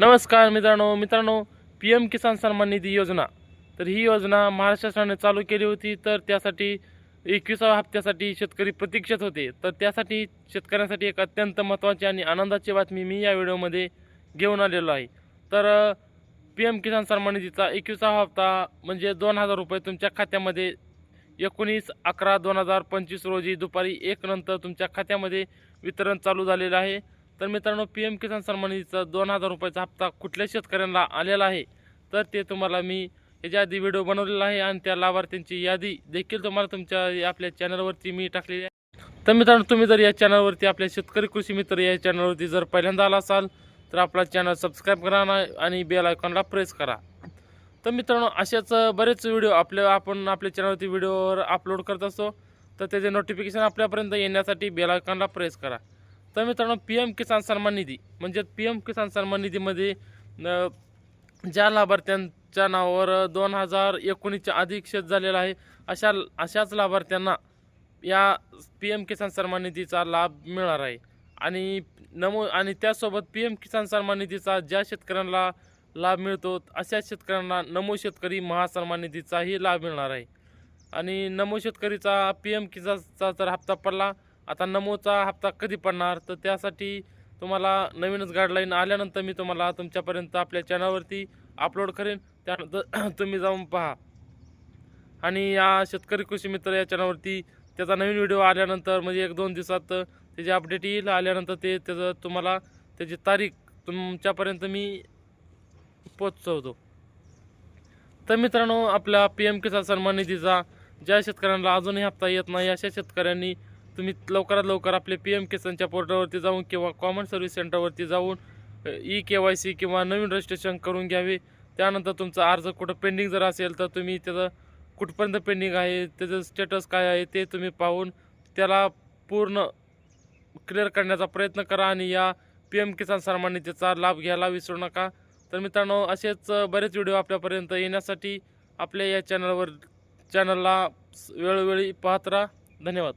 नमस्कार मित्रांनो मित्रांनो पी एम किसान सन्मान निधी योजना. तर ही योजना महाराष्ट्र शासनाने चालू केली होती तर त्यासाठी एकविसाव्या हप्त्यासाठी शेतकरी प्रतीक्षेत होते. तर त्यासाठी शेतकऱ्यांसाठी एक अत्यंत महत्त्वाची आणि आनंदाची बातमी मी या व्हिडिओमध्ये घेऊन आलेलो आहे. तर पी एम किसान सन्मान निधीचा एकविसावा हप्ता म्हणजे दोन हजार रुपये तुमच्या खात्यामध्ये एकोणीस अकरा दोन हजार पंचवीस रोजी दुपारी एक नंतर तुमच्या खात्यामध्ये वितरण चालू झालेलं आहे. तर मित्रांनो पी एम किसान सन्मान निधीचा दोन हजार रुपयाचा हप्ता कुठल्या शेतकऱ्यांना आलेला आहे? तर ते तुम्हाला मी याच्या आधी व्हिडिओ बनवलेला आहे आणि त्या लाभार्थ्यांची यादी देखील तुम्हाला तुमच्या आपल्या चॅनलवरती मी टाकलेली आहे. तर मित्रांनो तुम्ही जर या चॅनलवरती आपल्या शेतकरी कृषी मित्र या चॅनलवरती जर पहिल्यांदा आला असाल तर आपला चॅनल सबस्क्राईब करा ना- आणि बेल आयकॉनला प्रेस करा. तर मित्रांनो अशाच बरेच व्हिडिओ आपल्या आपण आपल्या चॅनलवरती व्हिडिओवर अपलोड करत असतो. तर त्याचे नोटिफिकेशन आपल्यापर्यंत येण्यासाठी बेल आयकॉनला प्रेस करा. तर मित्रांनो पी एम किसान सन्मान निधी म्हणजे पी एम किसान सन्मान निधीमध्ये ज्या लाभार्थ्यांच्या नावावर दोन हजार एकोणीसच्या अधिक शेत झालेला आहे अशा अशाच लाभार्थ्यांना या पी एम किसान सन्मान निधीचा लाभ मिळणार आहे. आणि नमो आणि त्यासोबत पी एम किसान सन्मान निधीचा ज्या शेतकऱ्यांना लाभ मिळतो अशा शेतकऱ्यांना नमो शेतकरी महासन्मान निधीचाही लाभ मिळणार आहे. आणि नमो शेतकरीचा पी एम किसानचा जर हप्ता पडला आता नमोचा हप्ता कधी पडणार? तर त्यासाठी तुम्हाला नवीनच गाईडलाईन आल्यानंतर मी तुम्हाला तुमच्यापर्यंत आपल्या चॅनलवरती अपलोड करेन. त्यानंतर तुम्ही जाऊन पहा. आणि या शेतकरी कृषी मित्र या चॅनलवरती त्याचा नवीन व्हिडिओ आल्यानंतर म्हणजे एक दोन दिवसात त्याची अपडेट येईल. आल्यानंतर ते त्याचं तुम्हाला त्याची तारीख तुमच्यापर्यंत मी पोचवतो तर मित्रांनो आपल्या पी एम किसान सन्मान निधीचा ज्या शेतकऱ्यांना अजूनही हप्ता येत नाही अशा शेतकऱ्यांनी तुम्ही लवकरात लवकर आपले पी एम किसानच्या पोर्टलवरती जाऊन किंवा कॉमन सर्व्हिस सेंटरवरती जाऊन ई के वाय सी किंवा नवीन रजिस्ट्रेशन करून घ्यावे. त्यानंतर तुमचा अर्ज कुठं पेंडिंग जर असेल तर तुम्ही त्याचं कुठपर्यंत पेंडिंग आहे त्याचं स्टेटस काय आहे ते तुम्ही पाहून त्याला पूर्ण क्लिअर करण्याचा प्रयत्न करा आणि या पी एम किसान सन्मान निधीचा लाभ घ्यायला विसरू नका. तर मित्रांनो असेच बरेच व्हिडिओ आपल्यापर्यंत येण्यासाठी आपल्या या चॅनलवर चॅनलला वेळोवेळी पाहत राहा. धन्यवाद.